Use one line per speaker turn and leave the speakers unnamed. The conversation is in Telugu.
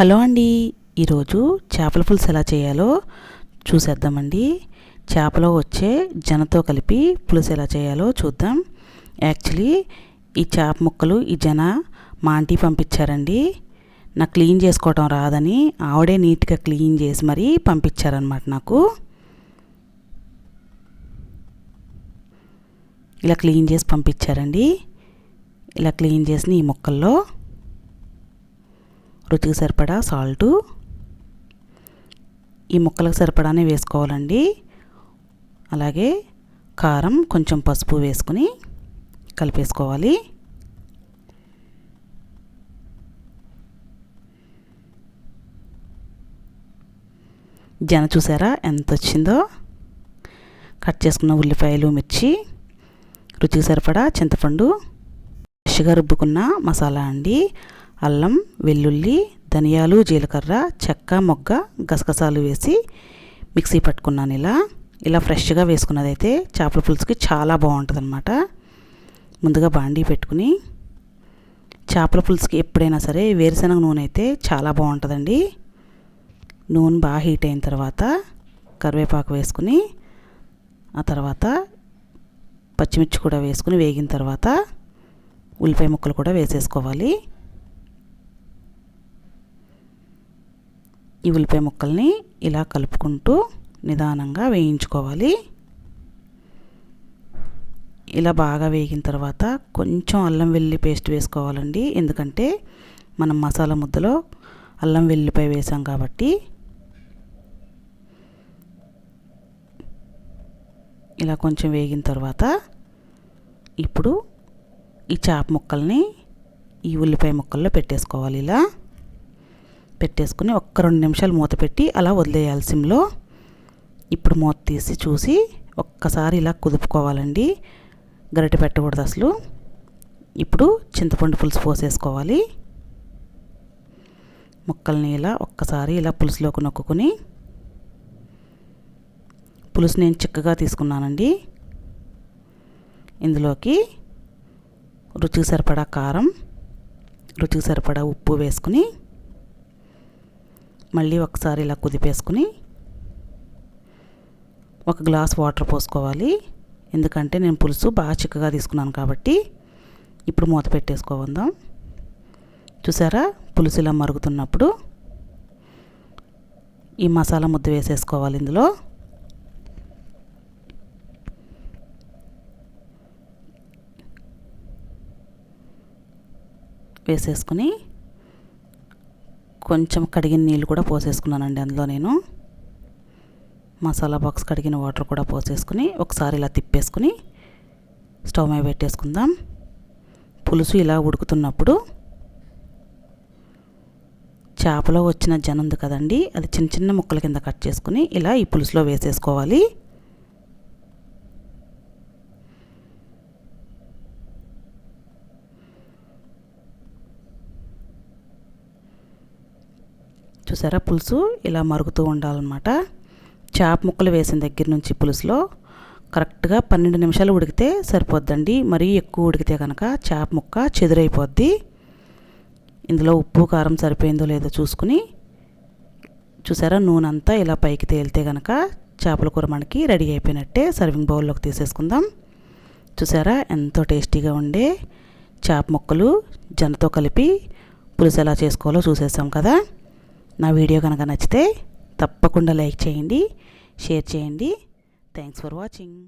హలో అండి. ఈరోజు చేపల పులుసు ఎలా చేయాలో చూసేద్దామండి. చేపలో వచ్చే జనతో కలిపి పులుసు ఎలా చేయాలో చూద్దాం. యాక్చువల్లీ ఈ చేప ముక్కలు ఈ జన మా ఆంటీ పంపించారండి. నాకు క్లీన్ చేసుకోవటం రాదని ఆవిడే నీట్గా క్లీన్ చేసి మరీ పంపించారనమాట నాకు. ఇలా క్లీన్ చేసి పంపించారండి. ఇలా క్లీన్ చేసిన ఈ ముక్కల్లో రుచికి సరిపడా సాల్టు. ఈ ముక్కలకు సరిపడానే వేసుకోవాలండి. అలాగే కారం కొంచెం పసుపు వేసుకుని కలిపేసుకోవాలి. జన చూసారా ఎంత వచ్చిందో? కట్ చేసుకున్న ఉల్లిపాయలు మిర్చి రుచికి సరిపడా చింతపండు ఫ్రెష్గా రుబ్బుకున్న మసాలా అండి. అల్లం వెల్లుల్లి ధనియాలు జీలకర్ర చెక్క మొగ్గ గసగసాలు వేసి మిక్సీ పట్టుకున్నాను ఇలా. ఇలా ఫ్రెష్గా వేసుకున్నదైతే చేపల పులుసుకి చాలా బాగుంటుంది అనమాట ముందుగా బాండీ పెట్టుకుని చేపల పులుసుకి ఎప్పుడైనా సరే వేరుశనగ నూనె అయితే చాలా బాగుంటుందండి. నూనె బాగా హీట్ అయిన తర్వాత కరివేపాకు వేసుకుని ఆ తర్వాత పచ్చిమిర్చి కూడా వేసుకుని వేగిన తర్వాత ఉల్లిపాయ ముక్కలు కూడా వేసేసుకోవాలి. ఈ ఉల్లిపాయ ముక్కల్ని ఇలా కలుపుకుంటూ నిదానంగా వేయించుకోవాలి. ఇలా బాగా వేగిన తర్వాత కొంచెం అల్లం వెల్లి పేస్ట్ వేసుకోవాలండి. ఎందుకంటే మనం మసాలా ముద్దలో అల్లం వెల్లిపాయ వేసాం కాబట్టి. ఇలా కొంచెం వేగిన తర్వాత ఇప్పుడు ఈ చేప ముక్కల్ని ఈ ఉల్లిపాయ ముక్కల్లో పెట్టేసుకోవాలి ఇలా. పెట్టేసుకుని ఒక్క రెండు నిమిషాలు మూత పెట్టి అలా వదిలేయాలి సిమ్లో. ఇప్పుడు మూత తీసి చూసి ఒక్కసారి ఇలా కుదుపుకోవాలండి. గరిటె పెట్టకూడదు అసలు. ఇప్పుడు చింతపండు పులుసు పోసేసుకోవాలి. ముక్కల్ని ఇలా ఒక్కసారి ఇలా పులుసులోకి నొక్కుని పులుసు నేను చిక్కగా తీసుకున్నానండి. ఇందులోకి రుచికి సరిపడా కారం రుచికి సరిపడా ఉప్పు వేసుకుని మళ్ళీ ఒకసారి ఇలా కుదిపేసుకుని ఒక గ్లాస్ వాటర్ పోసుకోవాలి. ఎందుకంటే నేను పులుసు బాగా చిక్కగా తీసుకున్నాను కాబట్టి ఇప్పుడు మూత పెట్టేసుకోవద్దాం చూసారా? పులుసు ఇలా మరుగుతున్నప్పుడు ఈ మసాలా ముద్ద వేసేసుకోవాలి ఇందులో. వేసేసుకుని కొంచెం కడిగిన నీళ్ళు కూడా పోసేసుకున్నానండి అందులో నేను. మసాలా బాక్స్ కడిగిన వాటర్ కూడా పోసేసుకుని ఒకసారి ఇలా తిప్పేసుకుని స్టవ్ మీద పెట్టేసుకుందాం. పులుసు ఇలా ఉడుకుతున్నప్పుడు చేపలో వచ్చిన జనం ఉంది కదండి అది చిన్న చిన్న ముక్కల కింద కట్ చేసుకుని ఇలా ఈ పులుసులో వేసేసుకోవాలి. చూసారా? పులుసు ఇలా మరుగుతూ ఉండాలన్నమాట. చేప ముక్కలు వేసిన దగ్గర నుంచి పులుసులో కరెక్ట్గా పన్నెండు నిమిషాలు ఉడికితే సరిపోద్దండి. మరీ ఎక్కువ ఉడికితే కనుక చేప ముక్క చెదురైపోద్ది. ఇందులో ఉప్పు కారం సరిపోయిందో లేదో చూసుకుని చూసారా? నూనె అంతా ఇలా పైకి తేలితే కనుక చేపల కూర మనకి రెడీ అయిపోయినట్టే సర్వింగ్ బౌల్లోకి తీసేసుకుందాం. చూసారా? ఎంతో టేస్టీగా ఉండే చేప ముక్కలు జనతో కలిపి పులుసు ఎలా చేసుకోవాలో చూసేసాం కదా? నా వీడియో కనుక నచ్చితే తప్పకుండా లైక్ చేయండి షేర్ చేయండి. Thanks for watching